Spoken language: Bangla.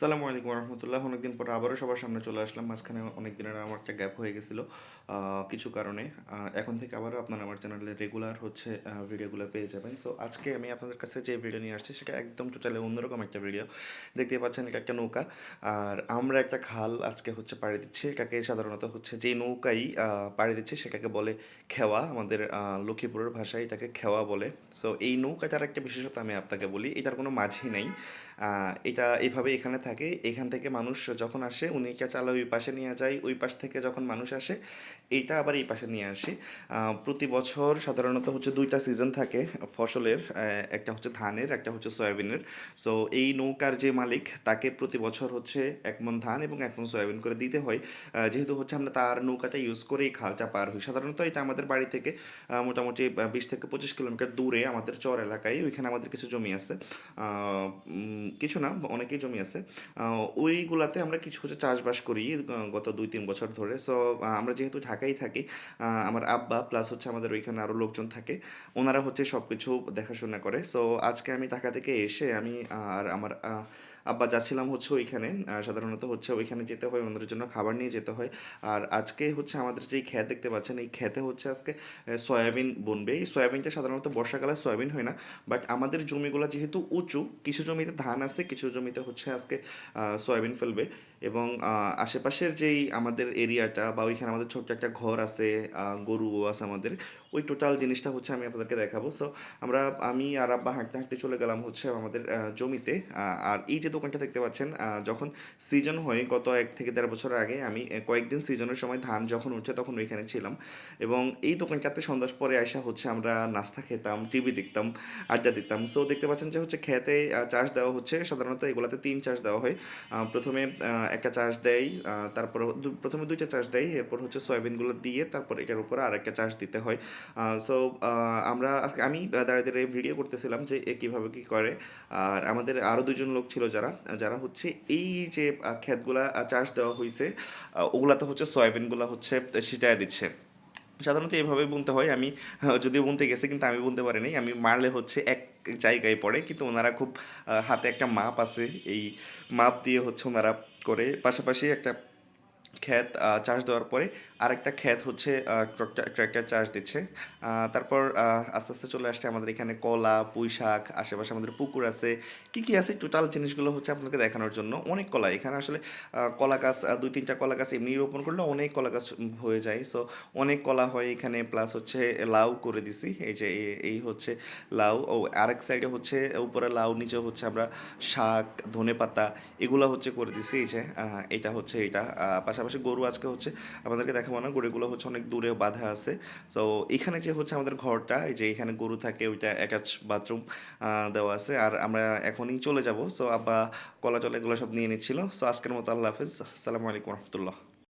সালামু আলাইকুম রহমতুল্লাহ অনেকদিন পর আবারও সবার সামনে চলে আসলাম। মাঝখানে অনেক দিনের আমার একটা গ্যাপ হয়ে গেছিল কিছু কারণে। এখন থেকে আবারও আপনারা আমার চ্যানেলে রেগুলার হচ্ছে ভিডিওগুলো পেয়ে যাবেন। সো আজকে আমি আপনাদের কাছে যে ভিডিও নিয়ে আসছি, সেটা একদম টোটালি অন্যরকম একটা ভিডিও দেখতে পাচ্ছেন, এটা একটা নৌকা। আর আমরা একটা খাল আজকে হচ্ছে পাড়ি দিচ্ছি। এটাকে সাধারণত হচ্ছে যে নৌকাই পাড়ি দিচ্ছে, সেটাকে বলে খেওয়া। আমাদের লক্ষ্মীপুরের ভাষায় এটাকে খেওয়া বলে। সো এই নৌকাটার একটা বিশেষতা আমি আপনাকে বলি। এটার কোনো মাঝি নেই। এটা এইভাবে এখানে থাকে, এখান থেকে মানুষ যখন আসে, উনি এটা চালা ওই পাশে নিয়ে যায়, ওই পাশ থেকে যখন মানুষ আসে, এইটা আবার এই পাশে নিয়ে আসে। প্রতি বছর সাধারণত হচ্ছে দুইটা সিজন থাকে, ফসলের একটা হচ্ছে ধানের, একটা হচ্ছে সয়াবিনের। সো এই নৌকার যে মালিক, তাকে প্রতি বছর হচ্ছে এক মন ধান এবং এক মন সয়াবিন করে দিতে হয়। যেহেতু হচ্ছে আমরা তার নৌকাটা ইউজ করে এই খালটা পার হই। সাধারণত এটা আমাদের বাড়ি থেকে মোটামুটি বিশ থেকে পঁচিশ কিলোমিটার দূরে আমাদের চর এলাকায় ওইখানে আমাদের কিছু জমি আছে। কিছু না, অনেকেই জমি আছে। ওইগুলাতে আমরা কিছু কিছু চাষবাস করি গত দুই তিন বছর ধরে। সো আমরা যেহেতু ঢাকাই থাকি আমার আব্বা প্লাস হচ্ছে আমাদের ওইখানে আরও লোকজন থাকে, ওনারা হচ্ছে সব কিছু দেখাশোনা করে। সো আজকে আমি ঢাকা থেকে এসে আমি আর আমার আব্বা যাচ্ছিলাম হচ্ছে ওইখানে সাধারণত হচ্ছে ওইখানে যেতে হয়, ওনাদের জন্য খাবার নিয়ে যেতে হয়। আর আজকে হচ্ছে আমাদের যেই ক্ষেত দেখতে পাচ্ছেন, এই ক্ষেতে হচ্ছে আজকে সয়াবিন বুনবে। এই সয়াবিনটা সাধারণত বর্ষাকালে সয়াবিন হয় না, বাট আমাদের জমিগুলো যেহেতু উঁচু, কিছু জমিতে ধান আছে, কিছু জমিতে হচ্ছে আজকে সয়াবিন ফেলবে। এবং আশেপাশের যেই আমাদের এরিয়াটা বা ওইখানে আমাদের ছোট্ট একটা ঘর আছে গরুও আছে আমাদের, ওই টোটাল জিনিসটা হচ্ছে আমি আপনাদেরকে দেখাবো। সো আমরা, আমি আর আব্বা হাঁটতে হাঁটতে চলে গেলাম হচ্ছে আমাদের জমিতে আর এই যে দোকানটা দেখতে পাচ্ছেন যখন সিজন হয় গত এক থেকে দেড় বছর আগে, আমি কয়েকদিন সিজনের সময় ধান যখন উঠে তখন ওইখানে ছিলাম। এবং এই দোকানটাতে সন্ধ্যার পরে আসা হচ্ছে আমরা নাস্তা খেতাম টিভি দেখতাম, আড্ডা দিতাম। সো দেখতে পাচ্ছেন যে হচ্ছে খেতে চাষ দেওয়া হচ্ছে, সাধারণত এগুলাতে তিন চাষ দেওয়া হয়। প্রথমে একটা চার্জ দেয় তারপর প্রথমে দুইটা চার্জ দেয় এরপর হচ্ছে সয়াবিনগুলো দিয়ে তারপর এটার উপরে আরেকটা চার্জ দিতে হয়। সো আমরা আমি দাঁড়িয়ে দাঁড়িয়ে ভিডিও করতেছিলাম যে এ কীভাবে কী করে। আর আমাদের আরও দুজন লোক ছিল যারা যারা হচ্ছে এই যে ক্ষেতগুলা চার্জ দেওয়া হয়েছে ওগুলাতে হচ্ছে সয়াবিনগুলো হচ্ছে ছিটায় দিচ্ছে। সাধারণত এইভাবে বুনতে হয়, আমি যদিও বুনতে গেছি কিন্তু আমি বুনতে পারিনি আমি মারলে হচ্ছে এক জায়গায় পড়ে, কিন্তু ওনারা খুব হাতে একটা মাপ আছে, এই মাপ দিয়ে হচ্ছে ওনারা করে পাশাপাশি একটা ক্ষেত চার্জ দেওয়ার পরে আরেকটা ক্ষেত হচ্ছে ট্র্যাক্টর চার্জ দিচ্ছে। তারপর আস্তে আস্তে চলে আসছে আমাদের এখানে কলা পুঁই শাক আশেপাশে আমাদের পুকুর আছে। কি কি আছে? টোটাল জিনিসগুলো হচ্ছে আপনাকে দেখানোর জন্য। অনেক কলা। এখানে আসলে কলা গাছ দুই তিনটা কলা গাছ এমনি রোপণ করলে অনেক কলা গাছ হয়ে যায়। সো অনেক কলা হয় এখানে। প্লাস হচ্ছে লাউ করে দিছি। এই যে এই হচ্ছে লাউ। ও, আরেক সাইডে হচ্ছে, উপরে লাউ, নিচে হচ্ছে আমরা শাক ধনে পাতা এগুলো হচ্ছে করে দিছি। এই যে এটা হচ্ছে এটা। পাশাপাশি গরু আজকে হচ্ছে আমাদেরকে দেখাবো না, গরুগুলো হচ্ছে অনেক দূরে বাধা আছে। তো এখানে যে হচ্ছে আমাদের ঘরটা যে এখানে গরু থাকে, ওইটা অ্যাটাচ বাথরুম দেওয়া আছে। আর আমরা এখনই চলে যাব। সো আব্বা কলা চলে এগুলো সব নিয়ে নিচ্ছিল। সো আজকের মতো আল্লাহ হাফিজ। আসসালামু আলাইকুম রহমতুল্লাহ।